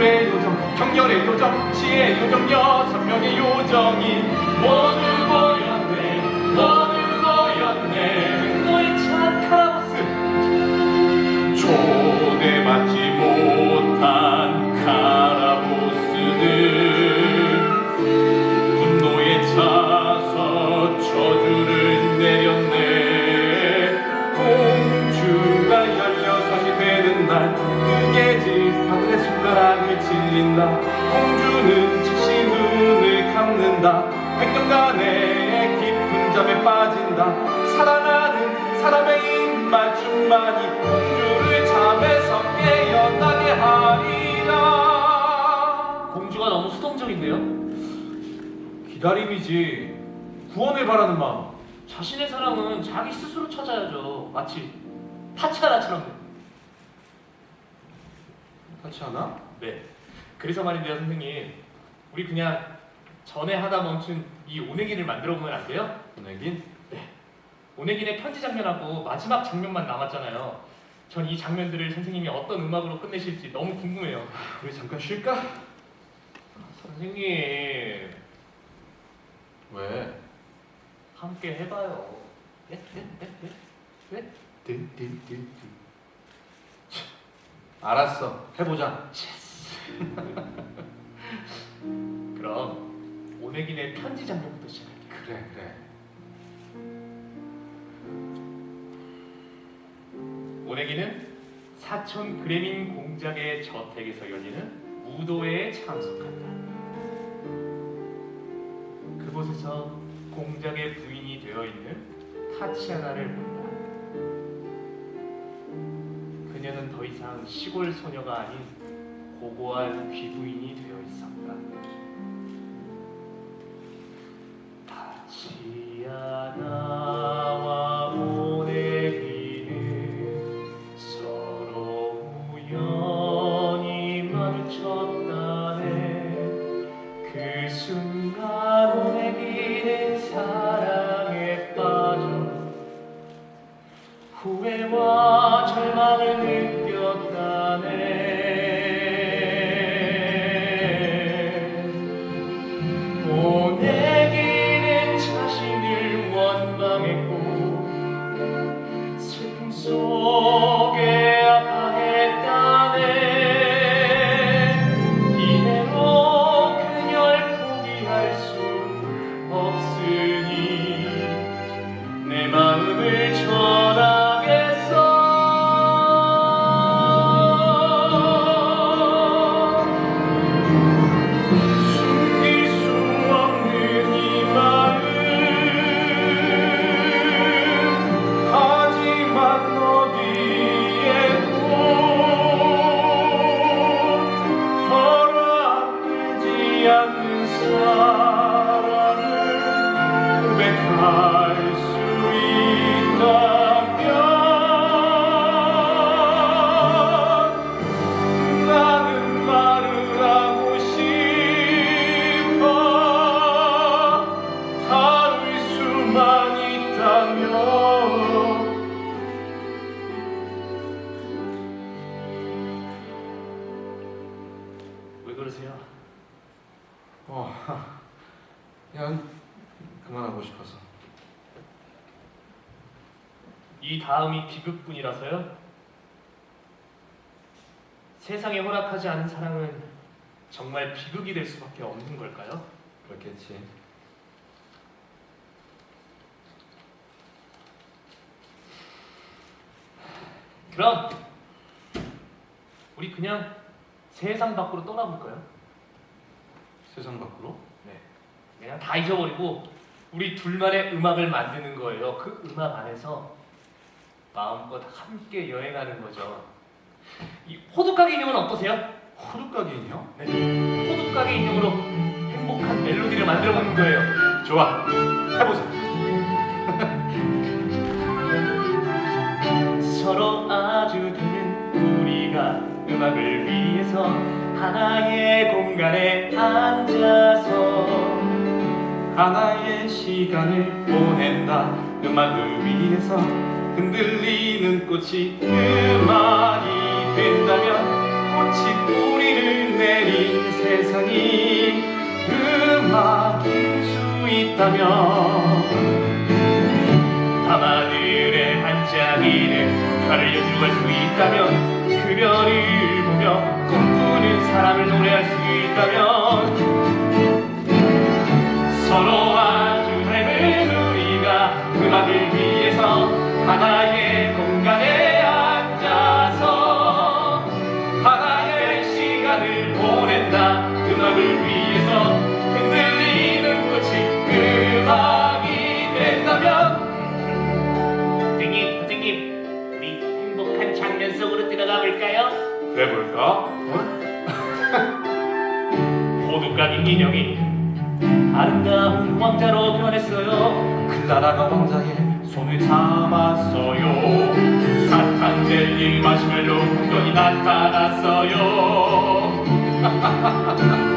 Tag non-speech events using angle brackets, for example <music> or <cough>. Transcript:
불의 요정, 격렬의 요정, 지혜의 요정, 여섯 명의 요정이 모두 모두 숟가락을 찔린다 공주는 즉시 눈을 감는다 백년간의 깊은 잠에 빠진다 사랑하는 사람의 입맞춤만이 공주를 잠에서 깨어나게 하리라 공주가 너무 수동적인데요? 기다림이지 구원을 바라는 마음 자신의 사랑은 자기 스스로 찾아야죠. 마치 타치아나처럼. 그렇지 않아? 네. 그래서 말인데요, 선생님. 우리 그냥 전에 하다 멈춘 이 오네기를 만들어 보면 안 돼요? 보내긴? 오네기의 편지 장면하고 마지막 장면만 남았잖아요. 전 이 장면들을 선생님이 어떤 음악으로 끝내실지 너무 궁금해요. 우리 잠깐 쉴까? 선생님, 왜? 함께 해봐요. 네? 네? 네? 네? 네? 딘딘딘딘 알았어 해보자 <laughs> 그럼 오네기의 편지 장면부터 시작할게요. 그래 그래 오네기는 사촌 그레민 공작의 저택에서 열리는 무도회에 참석한다. 그곳에서 공작의 부인이 되어 있는 타치아나를 본다. 그녀는 더 이상 시골 소녀가 아닌 고고한 귀부인이 되어 있었다. 그러세요? 어, <laughs> 그냥 그만하고 싶어서 이 다음이 비극뿐이라서요? 세상에 허락하지 않은 사랑은 정말 비극이 될 수밖에 없는 걸까요? 그렇겠지 그럼 우리 그냥 세상 밖으로 떠나볼까요? 세상 밖으로 네. 그냥 다 잊어버리고 우리 둘만의 음악을 만드는 거예요. 그 음악 안에서 마음껏 함께 여행하는 거죠. 이 호두까기 인형은 어떠세요? 호두까기 인형? 네. 호두까기 인형으로 행복한 멜로디를 만들어 보는 거예요. 좋아 해보자 <laughs> 서로 아주 다른 우리가 음악을 위해 서 하나의 공간에 앉아서 하나의 시간을 보낸다. 음악을 위해서 흔들리는 꽃이 음악이 된다면 꽃이 뿌리를 내린 세상이 음악일 수 있다면 밤하늘의 반짝이는 별을 연주할 수 있다면 그별 을 보며 꿈꾸는 사람을 노래할 수 있다면 서로 아주 우리가 음악을 위해서 하나의 인형이 아름다운 왕자로 변했어요. 클라라가 왕자의 손을 잡았어요. 사탕 젤리 마시멜로 풍선이 나타났어요 <laughs>